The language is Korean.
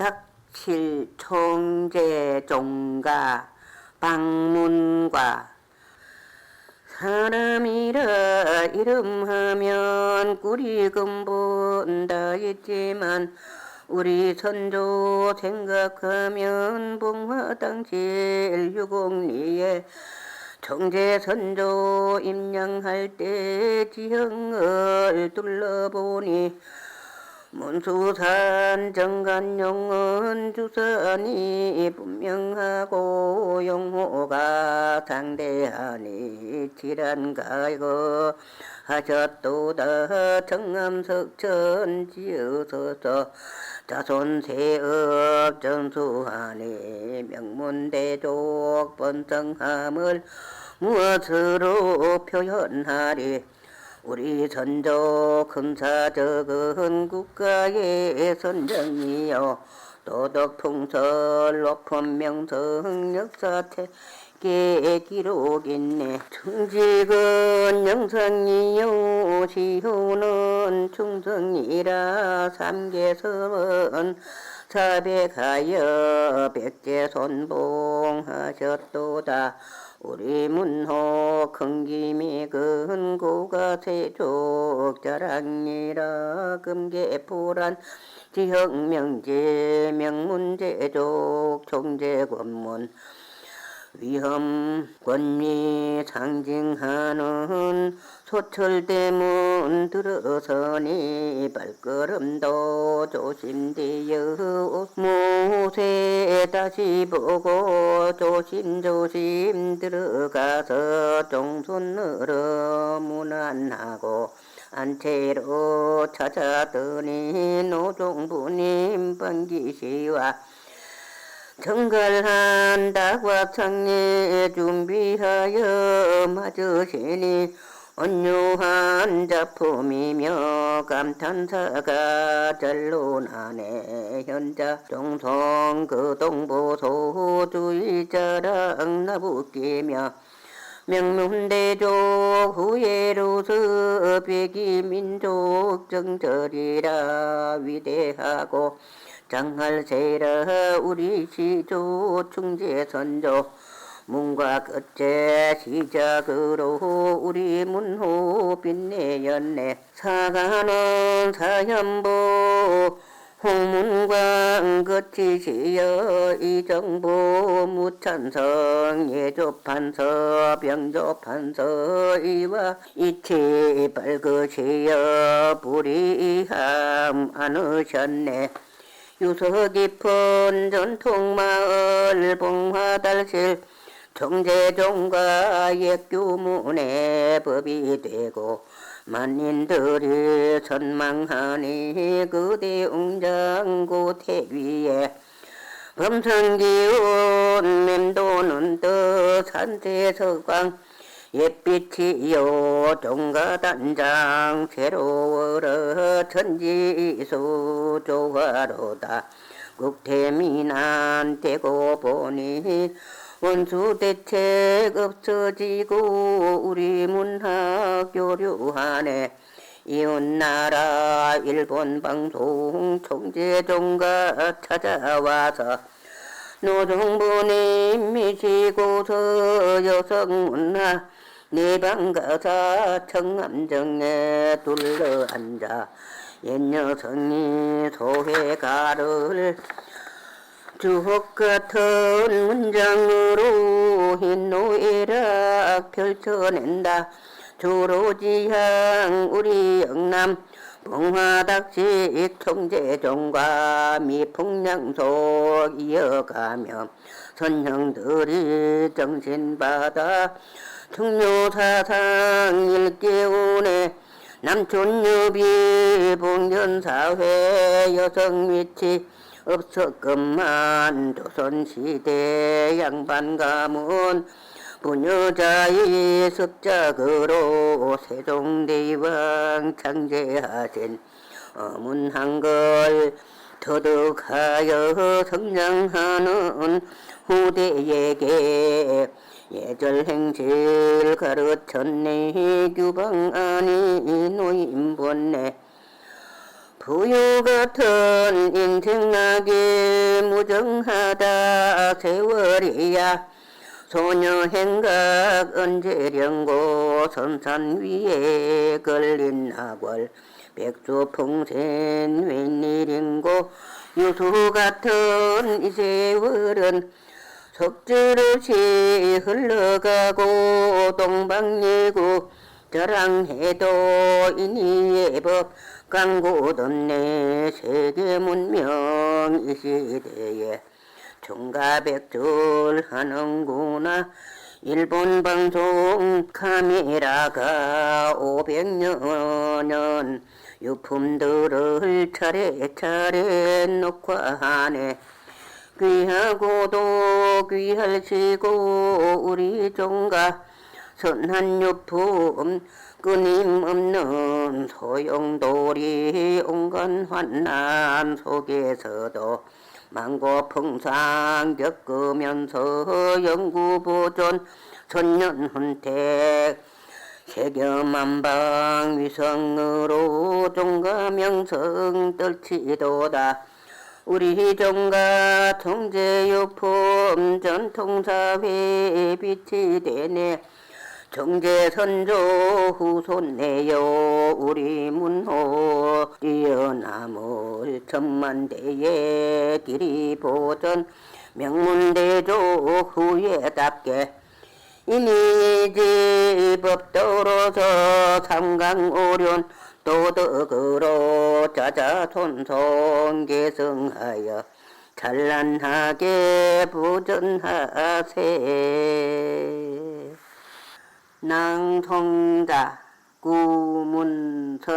닥칠 총재 종가 방문과 사람이라 이름하면 꿀이 근본다 했지만 우리 선조 생각하면 봉화당실 유공리에 청재 선조 임양할 때 지형을 둘러보니 문수산 정간용은 주선이 분명하고 용호가 상대하니 지란가이거 하셨도다. 정암석천 지어서서 자손세업 전수하니 명문대족 번성함을 무엇으로 표현하리 우리 선조 금사적은 국가의 선정이요 도덕풍설 높은 명성 역사태계 기록 있네. 충직은 영성이요 시효는 충성이라 삼계성은 사백하여 백제 손봉하셨도다 우리 문호 큰김이 근고가 세족 자랑이라 금계포란 지형명제 명문제족 총재권문 위험 권리 상징하는 소철대문 들어서니 발걸음도 조심되어 모세 다시 보고 조심조심 들어가서 종손으로 문안하고 안채로 찾아더니 노종부님 번기시와 정갈한 다과상에 준비하여 맞으시니 언유한 작품이며 감탄사가 절로 나네 현자 종성 그 동보소 주의 자랑 나붙기며 명문대족 후예로서 백이민족 정절이라 위대하고 장할 세라 우리 시조 충재선조. 문과 끝에 시작으로 우리 문호 빛내였네. 사가는 사현보 홍문광 끝이시여 이정보 무찬성 예조판서 병조판서 이와 이치 밝으시여 불이함 않으셨네 유서 깊은 전통마을 봉화달실 청재종과 옛규문의 법이 되고 만인들이 선망하니 그대 웅장고 태위에 범성기운 맴도는 떠 산세석광 옛빛이요 종가단장 새로워라. 천지수 조화로다. 국태민안 되고 보니 원수 대책 없어지고 우리 문학 교류하네. 이웃나라 일본 방송 총재종가 찾아와서 노정부님 미시고서 여성문화. 내방가사 청암정에 둘러앉아. 옛 여성이 소회가를 주옥 같은 문장으로 흰노예락 펼쳐낸다. 조로지향 우리 영남 봉화닥식 총재종과 미풍양속 이어가며 선형들이 정신받아 충묘사상 일개운에 남촌유비 봉전사회 여성위치 없었건만 조선시대 양반가문 부녀자의 습작으로 세종대왕 창제하신 어문한 걸 터득하여 성장하는 후대에게 예절 행실 가르쳤네 규방 아니 노인본네. 두유 같은 인생나게 무정하다 세월이야 소녀 행각 언제령고 선산 위에 걸린 나골 백조 풍선 웬일인고 유수 같은 이 세월은 속절없이 흘러가고 동방예고 저랑해도 이니의 법 강고돈네 세계 문명 이 시대에 총가백절 하는구나. 일본 방송 카메라가 500년은 유품들을 차례차례 녹화하네. 귀하고도 귀할 시고 우리 종가 선한 유품 끊임없는 소용돌이 온갖 환난 속에서도 망고풍상 겪으면서 연구보존 천년훈택 세계만방 위성으로 종가명성 떨치도다. 우리 종가 통제유품 전통사회에 빛이 되네 정제선조 후손내요 우리 문호 뛰어남을 천만대의 길이 보전 명문대조 후예답게 이니지 법도로서 삼강오륜 도덕으로 자자 손손 계승하여 찬란하게 부전하세 낭송자 구문선